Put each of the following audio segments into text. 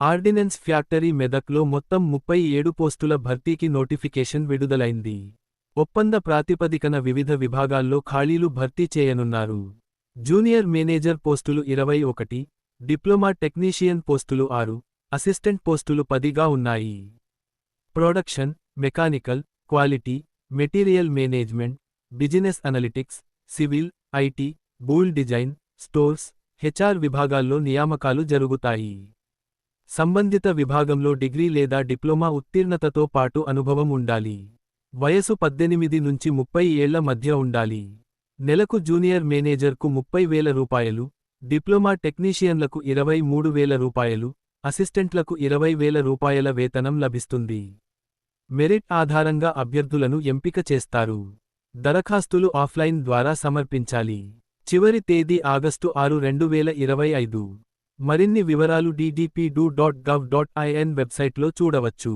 Ordnance factory మెదక్లో మొత్తం ముప్పై ఏడు పోస్టుల భర్తీకి నోటిఫికేషన్ విడుదలైంది. ఒప్పంద ప్రాతిపదికన వివిధ విభాగాల్లో ఖాళీలు భర్తీ చేయనున్నారు. జూనియర్ మేనేజర్ పోస్టులు ఇరవై ఒకటి డిప్లొమా టెక్నీషియన్ పోస్టులు ఆరు అసిస్టెంట్ పోస్టులు పదిగా ఉన్నాయి. Production mechanical quality material management business analytics civil IT tool design stores HR విభాగాల్లో నియామకాలు జరుగుతాయి. సంబంధిత విభాగంలో డిగ్రీ లేదా డిప్లొమా ఉత్తీర్ణతతో పాటు అనుభవం ఉండాలి. వయసు పద్దెనిమిది నుంచి ముప్పై ఏళ్ళ మధ్య ఉండాలి. నెలకు జూనియర్ మేనేజర్కు ముప్పై వేల రూపాయలు డిప్లొమా టెక్నీషియన్లకు ఇరవై మూడు వేల రూపాయలు అసిస్టెంట్లకు ఇరవై వేల రూపాయల వేతనం లభిస్తుంది. మెరిట్ ఆధారంగా అభ్యర్థులను ఎంపిక చేస్తారు. దరఖాస్తులు ఆఫ్లైన్ ద్వారా సమర్పించాలి. చివరి తేదీ ఆగస్టు ఆరు రెండు వేల ఇరవై ఐదు. మరిన్ని వివరాలు DDP dot gov dot IN వెబ్సైట్లో చూడవచ్చు.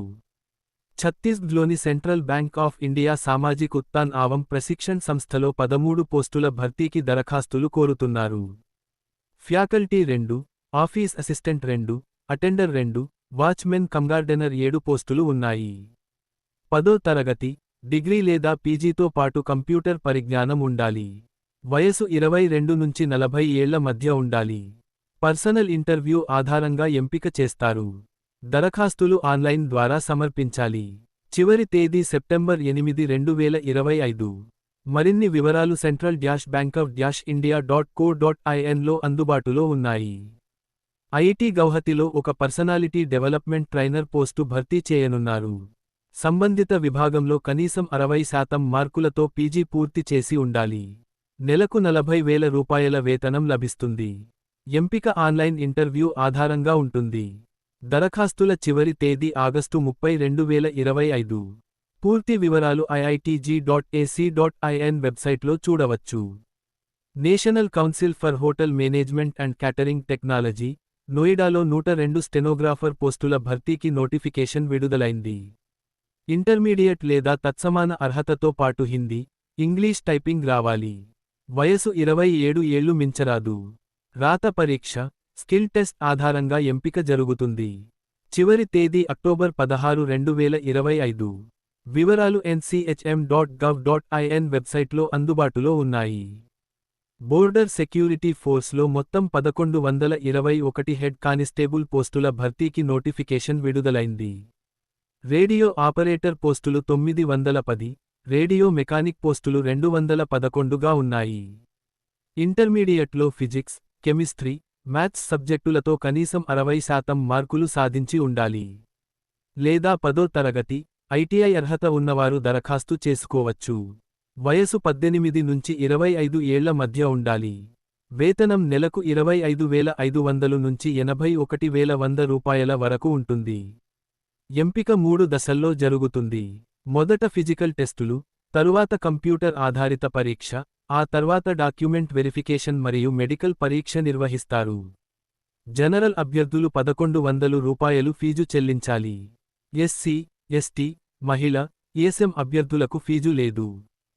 ఛత్తీస్గఢ్లోని Central Bank of India Samajik Utthan Evam Prashikshan సంస్థలో పదమూడు పోస్టుల భర్తీకి దరఖాస్తులు కోరుతున్నారు. ఫ్యాకల్టీ రెండు ఆఫీస్ అసిస్టెంట్ రెండు అటెండర్ రెండు వాచ్మెన్ కంగార్డెనర్ ఏడు పోస్టులు ఉన్నాయి. పదో తరగతి డిగ్రీ లేదా పీజీతో పాటు కంప్యూటర్ పరిజ్ఞానం ఉండాలి. వయసు ఇరవై రెండు నుంచి నలభై ఏళ్ళ మధ్య ఉండాలి. పర్సనల్ ఇంటర్వ్యూ ఆధారంగా ఎంపిక చేస్తారు. దరఖాస్తులు ఆన్లైన్ ద్వారా సమర్పించాలి. చివరి తేదీ సెప్టెంబర్ ఎనిమిది రెండు వేల ఇరవై ఐదు. మరిన్ని వివరాలు central dash bank of dash India dot co dot ఐఎన్లో అందుబాటులో ఉన్నాయి. ఐఐటి గౌహతిలో ఒక పర్సనాలిటీ డెవలప్మెంట్ ట్రైనర్ పోస్టు భర్తీ చేయనున్నారు. సంబంధిత విభాగంలో కనీసం అరవై శాతం మార్కులతో పీజీ పూర్తి చేసి ఉండాలి. నెలకు నలభై వేల రూపాయల వేతనం లభిస్తుంది. ఎంపిక ఆన్లైన్ ఇంటర్వ్యూ ఆధారంగా ఉంటుంది. దరఖాస్తుల చివరి తేదీ ఆగస్టు ముప్పై రెండు వేల ఇరవై ఐదు. పూర్తి వివరాలు IITG dot AC dot IN వెబ్సైట్లో చూడవచ్చు. National Council for Hotel Management and Catering Technology నోయిడాలో నూట రెండు స్టెనోగ్రాఫర్ పోస్టుల భర్తీకి నోటిఫికేషన్ విడుదలైంది. ఇంటర్మీడియట్ లేదా తత్సమాన అర్హతతో పాటు హిందీ ఇంగ్లీష్ టైపింగ్ రావాలి. వయసు ఇరవై ఏడు ఏళ్ళు మించరాదు. రాత పరీక్ష స్కిల్ టెస్ట్ ఆధారంగా ఎంపిక జరుగుతుంది. చివరి తేదీ అక్టోబర్ పదహారు రెండు వేల ఇరవై ఐదు. వివరాలు NCHM dot gov dot IN వెబ్సైట్లో అందుబాటులో ఉన్నాయి. బోర్డర్ సెక్యూరిటీ ఫోర్స్లో మొత్తం పదకొండు వందల ఇరవై ఒకటి హెడ్ కానిస్టేబుల్ పోస్టుల భర్తీకి నోటిఫికేషన్ విడుదలైంది. రేడియో ఆపరేటర్ పోస్టులు తొమ్మిది వందల పది రేడియో మెకానిక్ పోస్టులు రెండు వందల పదకొండుగా ఉన్నాయి. ఇంటర్మీడియట్లో ఫిజిక్స్ కెమిస్ట్రీ మ్యాథ్స్ సబ్జెక్టులతో కనీసం అరవై శాతం మార్కులు సాధించి ఉండాలి. లేదా పదో తరగతి ఐటీఐ అర్హత ఉన్నవారు దరఖాస్తు చేసుకోవచ్చు. వయసు పద్దెనిమిది నుంచి ఇరవై ఐదు ఏళ్ళ మధ్య ఉండాలి. వేతనం నెలకు ఇరవై ఐదు వేల ఐదు వందలు నుంచి ఎనభై ఒకటి వేల వంద రూపాయల వరకు ఉంటుంది. ఎంపిక మూడు దశల్లో జరుగుతుంది. మొదట ఫిజికల్ టెస్టులు తరువాత కంప్యూటర్ ఆధారిత పరీక్ష ఆ తర్వాత డాక్యుమెంట్ వెరిఫికేషన్ మరియు మెడికల్ పరీక్ష నిర్వహిస్తారు. జనరల్ అభ్యర్థులు పదకొండు వందలు రూపాయలు ఫీజు చెల్లించాలి. ఎస్సీ ఎస్టీ మహిళ ఈఎస్ఎం అభ్యర్థులకు ఫీజు లేదు.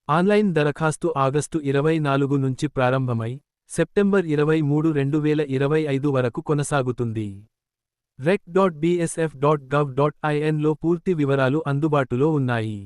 ఆన్లైన్ దరఖాస్తు ఆగస్టు ఇరవై నాలుగు నుంచి ప్రారంభమై సెప్టెంబర్ ఇరవై మూడు రెండు వేల ఇరవై ఐదు వరకు కొనసాగుతుంది. Rec dot BSF dot gov dot ఐఎన్లో పూర్తి వివరాలు అందుబాటులో ఉన్నాయి.